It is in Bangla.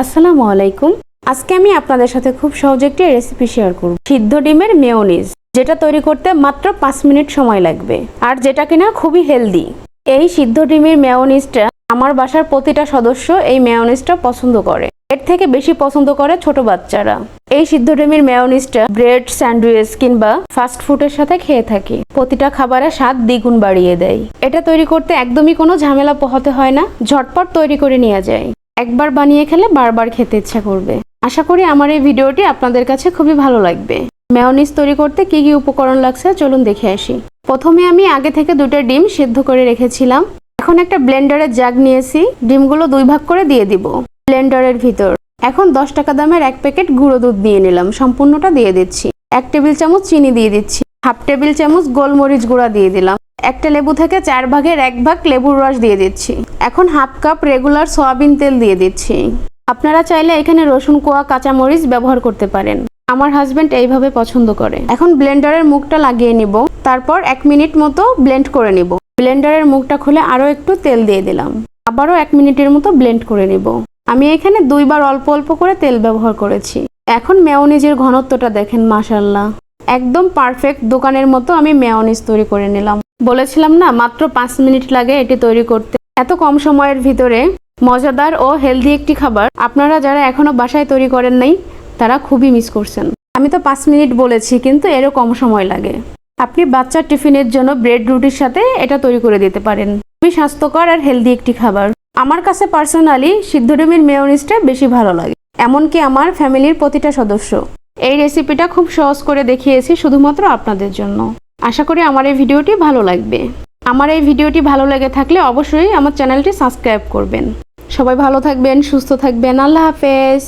আসসালামু আলাইকুম। আজকে আমি আপনাদের সাথে খুব সহজ একটি রেসিপি শেয়ার করব। সিদ্ধ ডিমের মেয়োনিজ যেটা তৈরি করতে মাত্র পাঁচ মিনিট সময় লাগবে, আর যেটা কিনা খুবই হেলদি এই সিদ্ধ ডিমের মেয়োনিজটা আমার বাসার প্রতিটা সদস্য এই মেয়োনিজটা পছন্দ করে। এর থেকে বেশি পছন্দ করে ছোট বাচ্চারা। এই সিদ্ধ ডিমের মেয়োনিজটা ব্রেড স্যান্ডউইচ কিংবা ফাস্ট ফুডের সাথে খেয়ে থাকি। প্রতিটা খাবারে স্বাদ দ্বিগুণ বাড়িয়ে দেয়। এটা তৈরি করতে একদমই কোনো ঝামেলা পোহাতে হয় না। ঝটপট তৈরি করে নেওয়া যায়। একবার বানিয়ে খেলে বারবার খেতে ইচ্ছা করবে। আশা করি আমার এই ভিডিওটি আপনাদের কাছে খুবই ভালো লাগবে। মেয়নিজ তৈরি করতে কি কি উপকরণ লাগছে চলুন দেখে আসি। প্রথমে আমি আগে থেকে দুটো ডিম সিদ্ধ করে রেখেছিলাম। এখন একটা ব্লেন্ডারের জাগ নিয়েছি। ডিমগুলো দুই ভাগ করে দিয়ে দিব ব্লেন্ডারের ভিতর। এখন দশ টাকা দামের এক প্যাকেট গুঁড়ো দুধ দিয়ে নিলাম। সম্পূর্ণটা দিয়ে দিচ্ছি। এক টেবিল চামচ চিনি দিয়ে দিচ্ছি। হাফ টেবিল চামচ গোলমরিচ গুঁড়া দিয়ে দিলাম। একটা লেবু থেকে চার ভাগের এক ভাগ লেবুর রস দিয়ে দিচ্ছি। এখন হাফ কাপ রেগুলার সয়াবিন তেল দিয়ে দিচ্ছি। আপনারা চাইলে এখানে রসুন, কোয়া, কাঁচামরিচ ব্যবহার করতে পারেন। আমার হাজবেন্ড এইভাবে পছন্দ করে। এখন ব্লেন্ডারের মুখটা লাগিয়ে নিব। তারপর এক মিনিট মতো ব্লেন্ড করে নিব। ব্লেন্ডারের মুখটা খুলে আরও একটু তেল দিয়ে দিলাম। আবারও এক মিনিটের মতো ব্লেন্ড করে নিব। আমি এখানে দুইবার অল্প অল্প করে তেল ব্যবহার করেছি। এখন মেয়নিজের ঘনত্বটা দেখেন মাসাল্লাহ একদম পারফেক্ট দোকানের মতো আমি মেয়নিজ তৈরি করে নিলাম। বলেছিলাম না, মাত্র পাঁচ মিনিট লাগে এটি তৈরি করতে। এত কম সময়ের ভিতরে মজাদার ও হেলদি একটি খাবার আপনারা যারা এখনও বাসায় তৈরি করেন নাই, তারা খুবই মিস করছেন। আমি তো পাঁচ মিনিট বলেছি, কিন্তু এরও কম সময় লাগে। আপনি বাচ্চার টিফিনের জন্য ব্রেড রুটির সাথে এটা তৈরি করে দিতে পারেন। খুবই স্বাস্থ্যকর আর হেলদি একটি খাবার। আমার কাছে পার্সোনালি সিদ্ধ ডিমের বেশি ভালো লাগে, এমনকি আমার ফ্যামিলির প্রতিটা সদস্য। এই রেসিপিটা খুব সহজ করে দেখিয়েছি শুধুমাত্র আপনাদের জন্য। আশা করি আমার এই ভিডিওটি ভালো লাগবে। আমার এই ভিডিওটি ভালো লেগে থাকলে অবশ্যই আমার চ্যানেলটি সাবস্ক্রাইব করবেন। সবাই ভালো থাকবেন, সুস্থ থাকবেন। আল্লাহ হাফেজ।